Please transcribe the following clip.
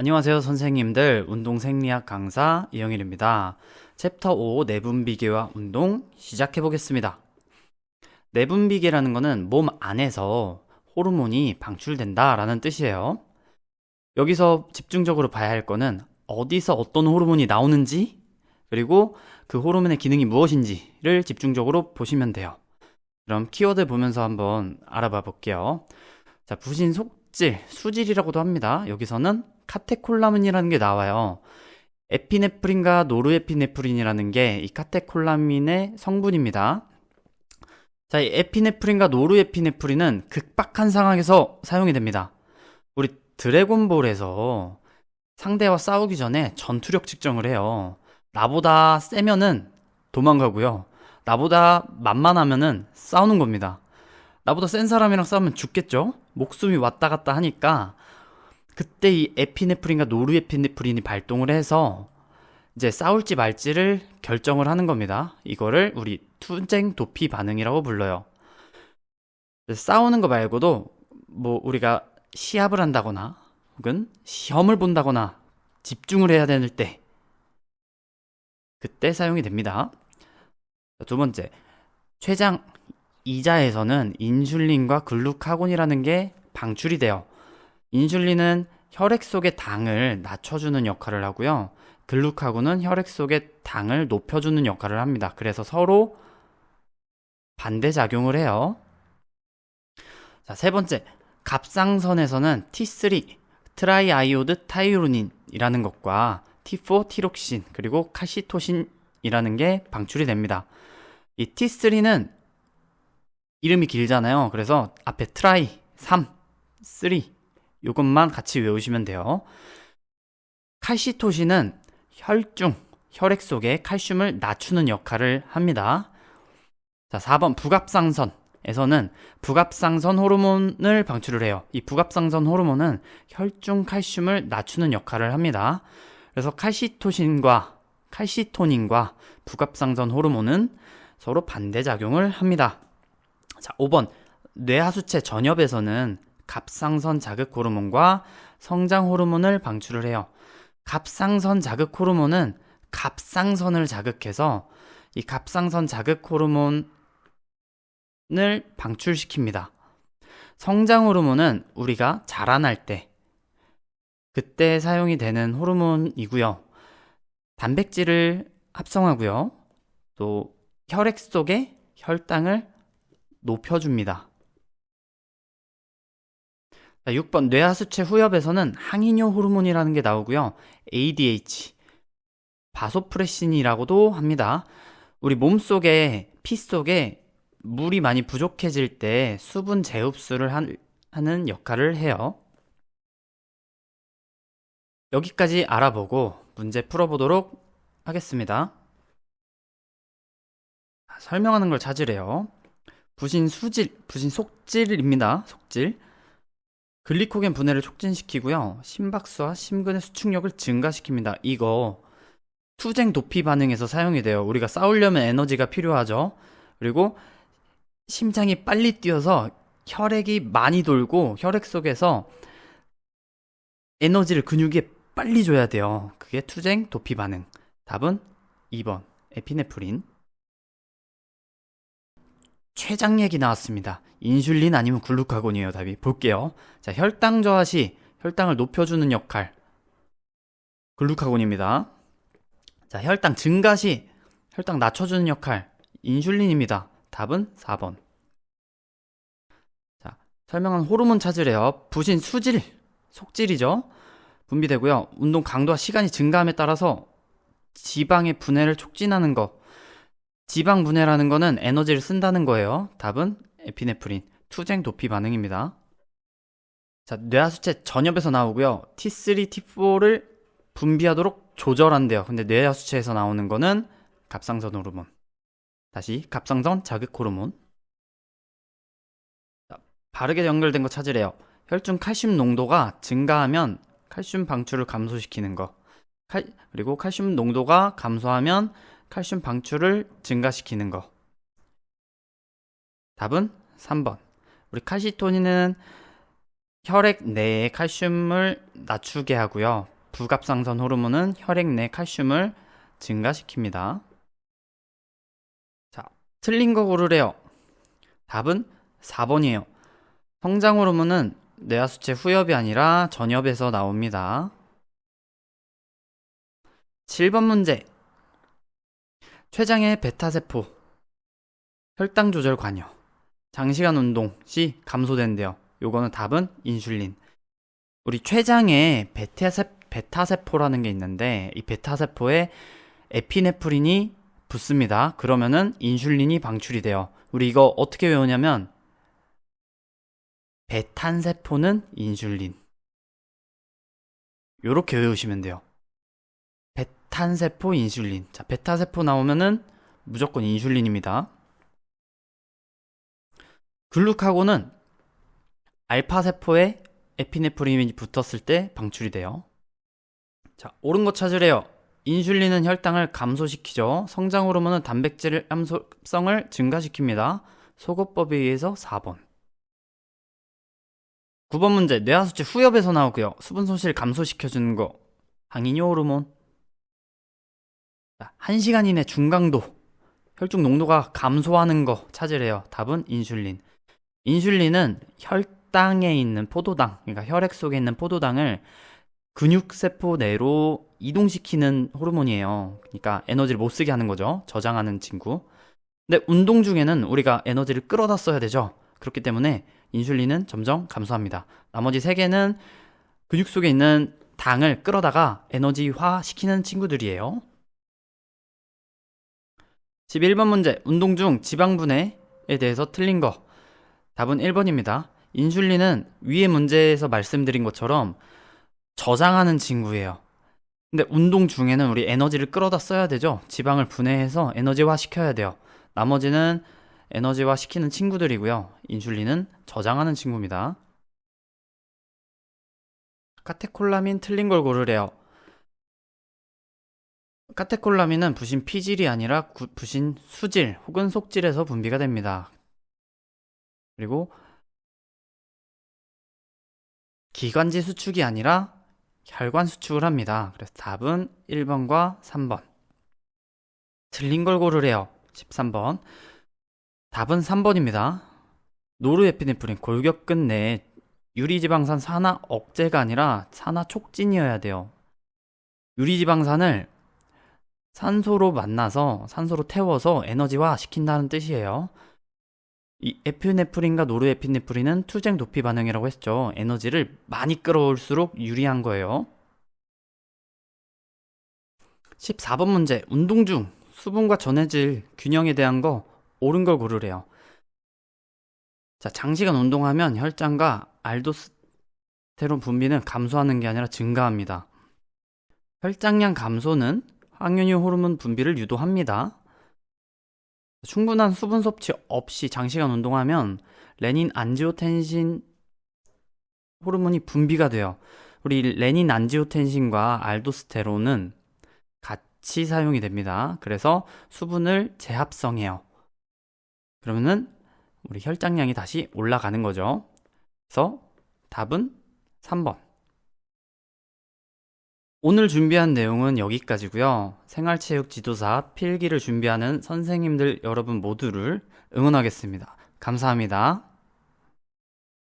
안녕하세요, 선생님들. 운동 생리학 강사 이영일입니다. 챕터 5 내분비계와 운동 시작해 보겠습니다. 내분비계라는 거는 몸 안에서 호르몬이 방출된다라는 뜻이에요. 여기서 집중적으로 봐야 할 거는 어디서 어떤 호르몬이 나오는지 그리고 그 호르몬의 기능이 무엇인지를 집중적으로 보시면 돼요. 그럼 키워드 보면서 한번 알아봐 볼게요. 자, 부신 속질, 수질이라고도 합니다. 여기서는 카테콜라민이라는 게 나와요. 에피네프린과 노르에피네프린이라는 게 이 카테콜라민의 성분입니다. 자, 이 에피네프린과 노르에피네프린은 극박한 상황에서 사용이 됩니다. 우리 드래곤볼에서 상대와 싸우기 전에 전투력 측정을 해요. 나보다 세면은 도망가고요. 나보다 만만하면은 싸우는 겁니다. 나보다 센 사람이랑 싸우면 죽겠죠? 목숨이 왔다 갔다 하니까 그때 이 에피네프린과 노르에피네프린이 발동을 해서 이제 싸울지 말지를 결정을 하는 겁니다. 이거를 우리 투쟁 도피 반응이라고 불러요. 싸우는 거 말고도 뭐 우리가 시합을 한다거나 혹은 시험을 본다거나 집중을 해야 되는 때 그때 사용이 됩니다. 두 번째, 췌장 이자에서는 인슐린과 글루카곤이라는 게 방출이 돼요. 인슐린은 혈액 속의 당을 낮춰주는 역할을 하고요. 글루카곤은 혈액 속의 당을 높여주는 역할을 합니다. 그래서 서로 반대작용을 해요. 자, 세 번째. 갑상선에서는 T3, 트라이아이오드 타이로닌이라는 것과 T4 티록신, 그리고 카시토신이라는 게 방출이 됩니다. 이 T3는 이름이 길잖아요. 그래서 앞에 트라이, 3, 3 이것만 같이 외우시면 돼요. 칼시토신은 혈중, 혈액 속에 칼슘을 낮추는 역할을 합니다. 자, 4번 부갑상선 에서는 부갑상선 호르몬을 방출을 해요. 이 부갑상선 호르몬은 혈중 칼슘을 낮추는 역할을 합니다. 그래서 칼시토신과 칼시토닌과 부갑상선 호르몬은 서로 반대 작용을 합니다. 자, 5번 뇌하수체 전엽에서는 갑상선 자극 호르몬과 성장 호르몬을 방출을 해요. 갑상선 자극 호르몬은 갑상선을 자극해서 이 갑상선 자극 호르몬을 방출시킵니다. 성장 호르몬은 우리가 자라날 때 그때 사용이 되는 호르몬이고요. 단백질을 합성하고요. 또 혈액 속에 혈당을 높여줍니다. 자, 6번 뇌하수체 후엽에서는 항이뇨 호르몬이라는 게 나오고요. ADH, 바소프레신이라고도 합니다. 우리 몸 속에 피 속에 물이 많이 부족해질 때 수분 재흡수를 한, 하는 역할을 해요. 여기까지 알아보고 문제 풀어보도록 하겠습니다. 설명하는 걸 찾으래요. 부신 수질, 부신 속질입니다. 속질. 글리코겐 분해를 촉진시키고요. 심박수와 심근의 수축력을 증가시킵니다. 이거 투쟁 도피 반응에서 사용이 돼요. 우리가 싸우려면 에너지가 필요하죠. 그리고 심장이 빨리 뛰어서 혈액이 많이 돌고 혈액 속에서 에너지를 근육에 빨리 줘야 돼요. 그게 투쟁 도피 반응. 답은 2번 에피네프린. 췌장 얘기 나왔습니다. 인슐린 아니면 글루카곤이에요, 답이. 볼게요. 자, 혈당 저하 시 혈당을 높여주는 역할. 글루카곤입니다. 자, 혈당 증가 시 혈당 낮춰주는 역할. 인슐린입니다. 답은 4번. 자, 설명한 호르몬 찾으래요. 부신 수질, 속질이죠. 분비되고요. 운동 강도와 시간이 증가함에 따라서 지방의 분해를 촉진하는 거. 지방 분해라는 거는 에너지를 쓴다는 거예요. 답은 에피네프린, 투쟁 도피 반응입니다. 자, 뇌하수체 전엽에서 나오고요. T3, T4를 분비하도록 조절한대요. 근데 뇌하수체에서 나오는 거는 갑상선 호르몬. 다시 갑상선 자극 호르몬. 자, 바르게 연결된 거 찾으래요. 혈중 칼슘 농도가 증가하면 칼슘 방출을 감소시키는 거. 칼, 그리고 칼슘 농도가 감소하면 칼슘 방출을 증가시키는 거. 답은 3번. 우리 칼시토닌은 혈액 내의 칼슘을 낮추게 하고요. 부갑상선 호르몬은 혈액 내 칼슘을 증가시킵니다. 자, 틀린 거 고르래요. 답은 4번이에요. 성장 호르몬은 뇌하수체 후엽이 아니라 전엽에서 나옵니다. 7번 문제. 췌장의 베타세포, 혈당 조절 관여, 장시간 운동 시 감소된대요. 요거는 답은 인슐린. 우리 췌장에 베타세, 베타세포라는 게 있는데 이 베타세포에 에피네프린이 붙습니다. 그러면은 인슐린이 방출이 돼요. 우리 이거 어떻게 외우냐면 베탄세포는 인슐린. 요렇게 외우시면 돼요. 베탄세포 인슐린. 자, 베타세포 나오면은 무조건 인슐린입니다. 글루카곤은 알파세포에 에피네프린이 붙었을 때 방출이 돼요. 자, 옳은 거 찾으래요. 인슐린은 혈당을 감소시키죠. 성장 호르몬은 단백질 함소성을 증가시킵니다. 소거법에 의해서 4번. 9번 문제. 뇌하수체 후엽에서 나오고요. 수분 손실 감소시켜주는 거. 항이뇨 호르몬. 자, 1시간 이내 중강도. 혈중 농도가 감소하는 거 찾으래요. 답은 인슐린. 인슐린은 혈당에 있는 포도당, 그러니까 혈액 속에 있는 포도당을 근육세포 내로 이동시키는 호르몬이에요. 그러니까 에너지를 못 쓰게 하는 거죠. 저장하는 친구. 근데 운동 중에는 우리가 에너지를 끌어다 써야 되죠. 그렇기 때문에 인슐린은 점점 감소합니다. 나머지 세 개는 근육 속에 있는 당을 끌어다가 에너지화 시키는 친구들이에요. 11번 문제. 운동 중 지방분해에 대해서 틀린 거. 답은 1번입니다. 인슐린은 위의 문제에서 말씀드린 것처럼 저장하는 친구예요. 근데 운동 중에는 우리 에너지를 끌어다 써야 되죠. 지방을 분해해서 에너지화 시켜야 돼요. 나머지는 에너지화 시키는 친구들이고요. 인슐린은 저장하는 친구입니다. 카테콜라민 틀린 걸 고르래요. 카테콜라민은 부신 피질이 아니라 구- 부신 수질 혹은 속질에서 분비가 됩니다. 그리고 기관지 수축이 아니라 혈관 수축을 합니다. 그래서 답은 1번과 3번. 틀린 걸 고르래요. 13번. 답은 3번입니다. 노르에피네프린 골격근 내에 유리지방산 산화 억제가 아니라 산화 촉진이어야 돼요. 유리지방산을 산소로 만나서 산소로 태워서 에너지화 시킨다는 뜻이에요. 이 에피네프린과 노르에피네프린은 투쟁 도피 반응이라고 했죠. 에너지를 많이 끌어올수록 유리한 거예요. 14번 문제. 운동 중 수분과 전해질 균형에 대한 거 옳은 걸 고르래요. 자, 장시간 운동하면 혈장과 알도스테론 분비는 감소하는 게 아니라 증가합니다. 혈장량 감소는 항연유 호르몬 분비를 유도합니다. 충분한 수분 섭취 없이 장시간 운동하면 레닌 안지오텐신 호르몬이 분비가 돼요. 우리 레닌 안지오텐신과 알도스테론은 같이 사용이 됩니다. 그래서 수분을 재합성해요. 그러면은 우리 혈장량이 다시 올라가는 거죠. 그래서 답은 3번. 오늘 준비한 내용은 여기까지고요. 생활체육 지도사 필기를 준비하는 선생님들 여러분 모두를 응원하겠습니다. 감사합니다.